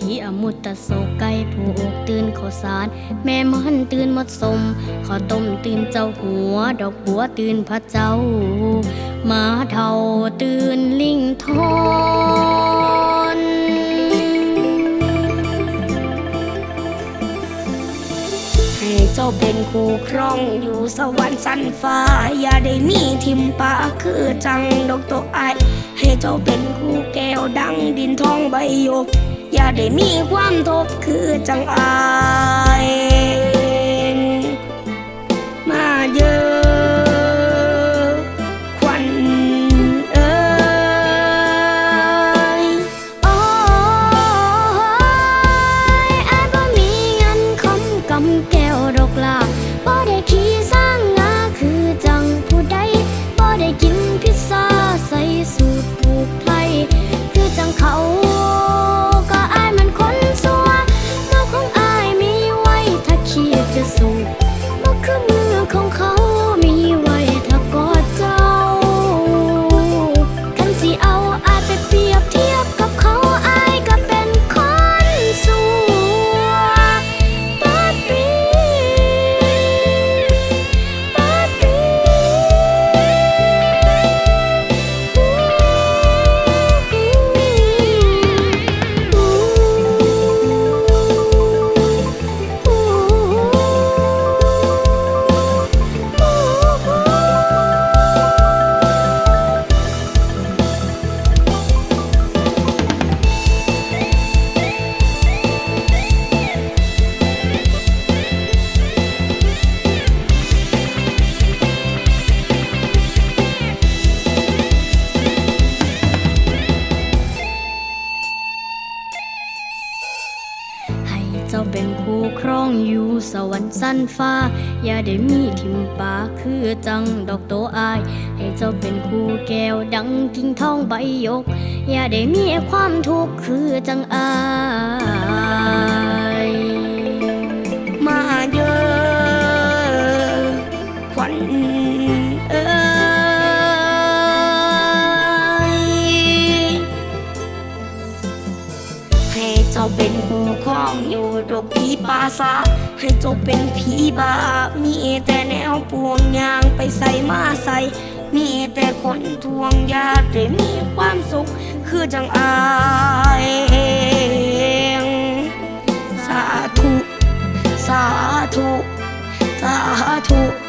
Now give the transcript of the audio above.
ทีอมุตโศกไก่ผูกตื่นข้าวสาร แม่มันตื่นมดสมข้าวต้มตื่นเจ้าหัว ดอกบัวตื่นพระเจ้ามาเท่าตื่นลิงทอนให้เจ้าเป็นคู่ครองอยู่สวรรค์สันฟ้า อย่าได้มีทิมป่าคือจังดอกตัวไอให้เจ้าเป็นคู่แก้วดังดินทองใบหยก อย่าได้มีความทุกข์คือจังอาย จ้าเป็นคู่ครองอยู่สวรรค์สั้นฟ้า อย่าได้มีทิมปาคือจังดอกโตอาย ให้เจ้าเป็นคู่แก้วดังกิ่งทองใบยก อย่าได้มีความทุกข์คือจังอาย ให้เจ้าเป็นคู่ครองอยู่ดอกผีปาสาให้เจ้าเป็นผีบามีแต่แนวปวงยางไปใส่มาใส่ มีแต่คนทวงยากได้มีความสุขคือจังอายเองสาธุ สาธุ สาธุ